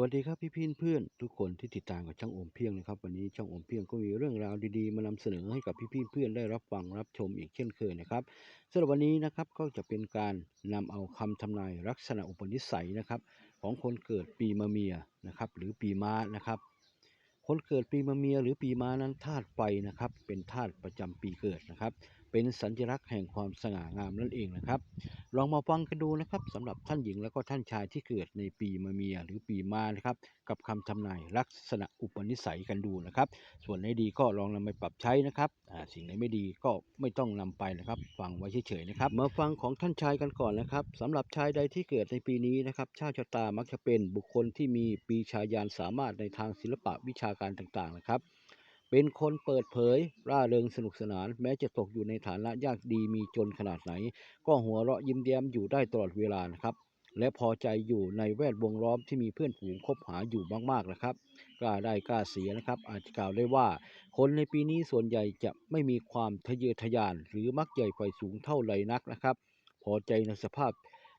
วัสดีครับพี่พี่เพื่อนทุกคนที่ติดตามกับช่างโอมเพียงนะครับ วันนี้ช่างโอมเพียงก็มีเรื่องราวดีๆ มานำเสนอให้กับพี่พี่เพื่อนได้รับฟังรับชมอีกเช่นเคยนะครับสำหรับวันนี้นะครับก็จะเป็นการนำเอาคำทำนายลักษณะอุปนิสัยนะครับ ของคนเกิดปีมะเมียนะครับ หรือปีม้านะครับ คนเกิดปีมะเมียหรือปีม้านั้นธาตุไฟนะครับ เป็นธาตุประจำปีเกิดนะครับ เป็นสัญลักษณ์แห่งความสง่างามนั่นเองนะครับ ลองมาฟังกันดูนะครับสำหรับท่านหญิงแล้วก็ท่านชายที่เกิดในปีมะเมียหรือปีม้านะครับ กับคำทำนายลักษณะอุปนิสัยกันดูนะครับ ส่วนไหนดีก็ลองนำไปปรับใช้นะครับสิ่งไหนไม่ดีก็ไม่ต้องนำไปนะครับ ฟังไว้เฉยๆนะครับ มาฟังของท่านชายกันก่อนนะครับสำหรับชายใดที่เกิดในปีนี้นะครับชาติชะตามักจะเป็นบุคคลที่มีปีชายานสามารถในทางศิลปะวิชาการต่างๆนะครับ เป็นคนเปิดเผย ร่าเริงสนุกสนาน แม้จะตกอยู่ในฐานะยากดีมีจนขนาดไหน ก็หัวเราะยิ้มแย้มอยู่ได้ตลอดเวลานะครับ และพอใจอยู่ในแวดวงล้อมที่มีเพื่อนฝูงคบหาอยู่มากๆนะครับกล้าได้กล้าเสียนะครับ อาจจะกล่าวได้ว่า คนในปีนี้ส่วนใหญ่จะไม่มีความทะเยอทะยาน หรือมักใหญ่ไฟสูงเท่าไหร่นักนะครับ พอใจในสภาพ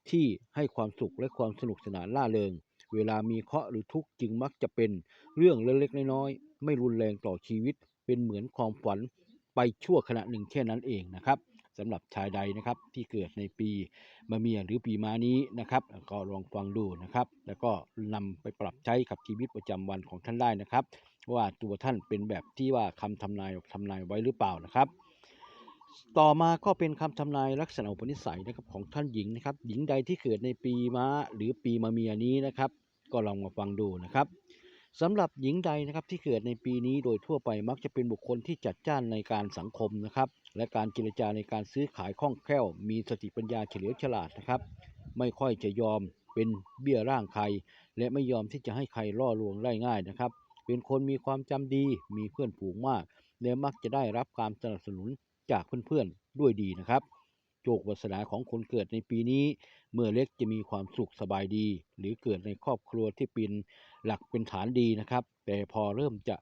ที่ให้ความสุขและความสนุกสนานล่าเริง เวลามีเคราะห์หรือทุกข์จึงมักจะเป็นเรื่องเล็กๆน้อยๆไม่รุนแรงต่อชีวิต เป็นเหมือนความฝันไปชั่วขณะหนึ่งแค่นั้นเองนะครับสำหรับชายใดนะครับที่เกิดในปีมะเมียหรือปีม้านี้นะครับ ก็ลองฟังดูนะครับ แล้วก็นำไปปรับใช้กับชีวิตประจำวันของท่านได้นะครับ ว่าตัวท่านเป็นแบบที่ว่าคำทำนายทำนายไว้หรือเปล่านะครับต่อมาก็เป็นคำทำนายลักษณะอุปนิสัยนะครับของท่านหญิงนะครับ หญิงใดที่เกิดในปีม้าหรือปีมะเมียนี้นะครับ ก็ลองมาฟังดูนะครับสำหรับหญิงใดนะครับที่เกิดในปีนี้โดยทั่วไปมักจะเป็นบุคคลที่จัดจ้านในการสังคมนะครับ และการเจรจาในการซื้อขายคล่องแคล่ว มีสติปัญญาเฉลียวฉลาดนะครับ ไม่ค่อยจะยอมเป็นเบี้ยร่างใคร และไม่ยอมที่จะให้ใครล่อลวงได้ง่ายนะครับ เป็นคนมีความจำดี มีเพื่อนฝูงมาก และมักจะได้รับการสนับสนุนจากเพื่อนๆด้วยดีนะครับ โชควาสนาของคนเกิดในปีนี้ เมื่อเล็กจะมีความสุขสบายดี หรือเกิดในครอบครัวที่เป็นหลักเป็นฐานดีนะครับ แต่พอเริ่มจะ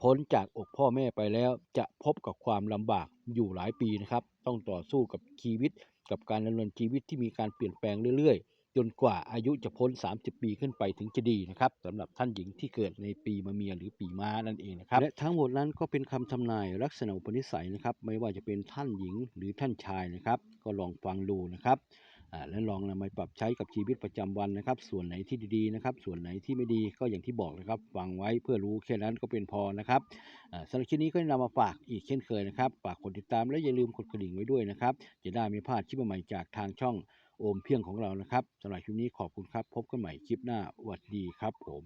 พ้นจากอกพ่อแม่ไปแล้ว จะพบกับความลำบากอยู่หลายปีนะครับ ต้องต่อสู้กับชีวิต กับการดำเนินชีวิตที่มีการเปลี่ยนแปลงเรื่อยๆ จนกว่าอายุจะพ้น 30 ปีขึ้นไปถึงจะดีนะครับสำหรับท่านหญิงที่เกิดในปีมะเมียหรือปีม้านั่นเองนะครับและทั้งหมดนั้นก็เป็นคำทำนายลักษณะอุปนิสัยนะครับ ไม่ว่าจะเป็นท่านหญิงหรือท่านชายนะครับ ก็ลองฟังดูนะครับและลองนำไปปรับใช้กับชีวิตประจำวันนะครับ ส่วนไหนที่ดีๆนะครับ ส่วนไหนที่ไม่ดีก็อย่างที่บอกนะครับฟังไว้เพื่อรู้แค่นั้นก็เป็นพอนะครับสำหรับคลิปนี้ก็นำมาฝากอีกเช่นเคยนะครับฝากกดติดตามและอย่าลืมกดกระดิ่งไว้ด้วยนะครับ จะได้ไม่พลาดคลิปใหม่จากทางช่อง โอมเพียงของเรานะครับสำหรับคลิปนี้ขอบคุณครับ พบกันใหม่คลิปหน้าสวัสดีครับผม